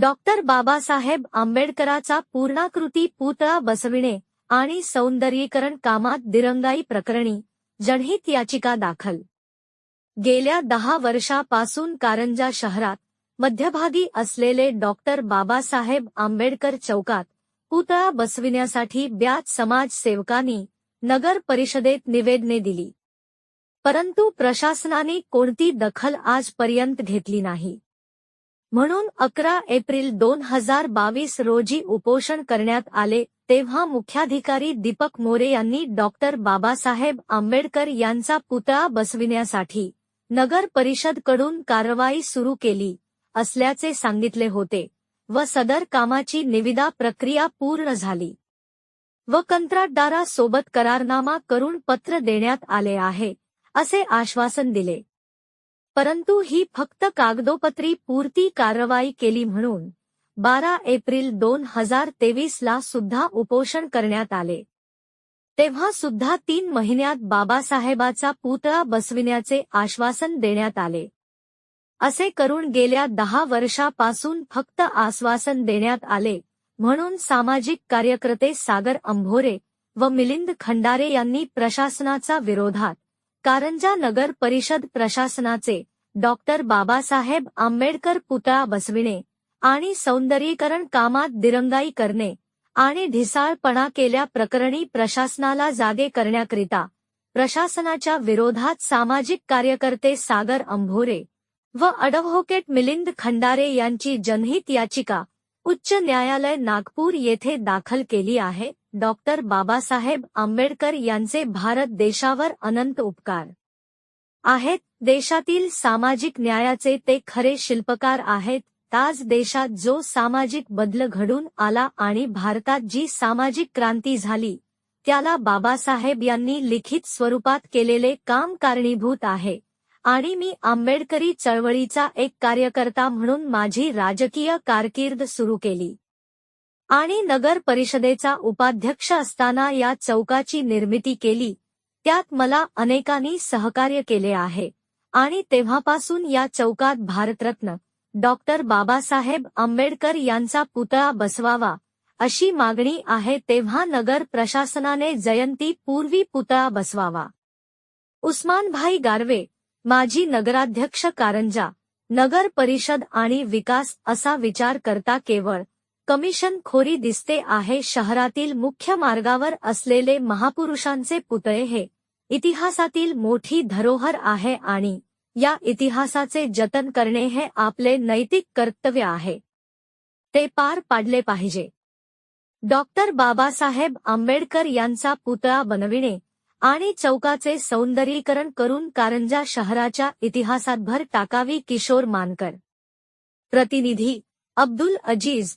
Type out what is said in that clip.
Doctor Babasaheb आंबेडकराचा पूर्णाकृती पुतळा बसविणे आणि सौंदर्यीकरण कामात दिरंगाई प्रकरणी जनहित याचिका दाखल. गेल्या दहा वर्षापासून कारंजा शहरात मध्यभागी असलेले डॉक्टर बाबासाहेब आंबेडकर चौकात पुतळा बसविण्यासाठी ब्याज समाजसेवकांनी नगर परिषदेत निवेदने दिली. परंतु प्रशासनाने कोणती दखल आजपर्यंत घेतली नाही. म्हणून अकरा एप्रिल दोन हजार बावीस रोजी उपोषण करण्यात आले तेव्हा मुख्याधिकारी दीपक मोरे यांनी डॉक्टर बाबासाहेब आंबेडकर यांचा पुतळा बसविण्यासाठी नगर परिषदकडून कारवाई सुरू केली असल्याचे सांगितले होते व सदर कामाची निविदा प्रक्रिया पूर्ण झाली. व कंत्राटदारासोबत करारनामा करून पत्र देण्यात आले आहे असे आश्वासन दिले. परंतु ही फक्त कागदोपत्री पूर्ती कारवाई केली म्हणून बारा एप्रिल दोन हजार तेवीस ला सुद्धा उपोषण करण्यात आले. तेव्हा सुद्धा तीन महिन्यात बाबासाहेबाचा पुतळा बसविण्याचे आश्वासन देण्यात आले. असे करून गेल्या दहा वर्षापासून फक्त आश्वासन देण्यात आले म्हणून सामाजिक कार्यकर्ते सागर अंभोरे व मिलिंद खंडारे यांनी प्रशासनाचा विरोधात कारंजा नगर परिषद प्रशासनाचे डॉक्टर बाबासाहेब आंबेडकर पुतळा बसविणे आणि सौंदर्यीकरण कामात दिरंगाई करणे आणि ढिसाळपणा केल्या प्रकरणी प्रशासनाला जागे करण्याकरिता प्रशासनाच्या विरोधात सामाजिक कार्यकर्ते सागर अंभोरे व अडव्होकेट मिलिंद खंडारे यांची जनहित याचिका उच्च न्यायालय नागपूर येथे दाखल केली आहे. डॉक्टर बाबासाहेब आंबेडकर यांचे भारत देशावर अनंत उपकार. आहेत देशातील सामाजिक न्यायाचे ते खरे शिल्पकार आहेत ताज देशात जो सामाजिक बदल घडून आला आणि भारतात जी सामाजिक क्रांती झाली त्याला बाबासाहेब यांनी लिखित स्वरूपात केलेले काम कारणीभूत आहे. आणि मी आंबेडकरी चळवळीचा एक कार्यकर्ता म्हणून माझी राजकीय कारकीर्द सुरू केली. आणि नगर परिषदेचा उपाध्यक्ष असताना या चौकाची निर्मिती केली. त्यात मला अनेकांनी सहकार्य केले आहे. आणि तेव्हापासून या चौकात भारतरत्न डॉक्टर बाबासाहेब आंबेडकर यांचा पुतळा बसवावा अशी मागणी आहे तेव्हा नगर प्रशासनाने जयंती पूर्वी पुतळा बसवावा. उस्मानभाई गारवे माजी नगराध्यक्ष कारंजा नगर परिषद आणि विकास असा विचार करता केवळ कमिशन खोरी दिसते आहे शहरातील मुख्य मार्गावर असलेले महापुरुषांचे पुतळे हे इतिहासातील मोठी धरोहर आहे आणि या इतिहासाचे जतन करणे हे आपले नैतिक कर्तव्य आहे. ते पार पाडले पाहिजे. डॉक्टर बाबासाहेब आंबेडकर यांचा पुतळा बनविणे आणि चौकाचे सौंदर्यीकरण करून कारंजा शहराच्या इतिहासात भर टाकावी किशोर मानकर. प्रतिनिधी Abdul Aziz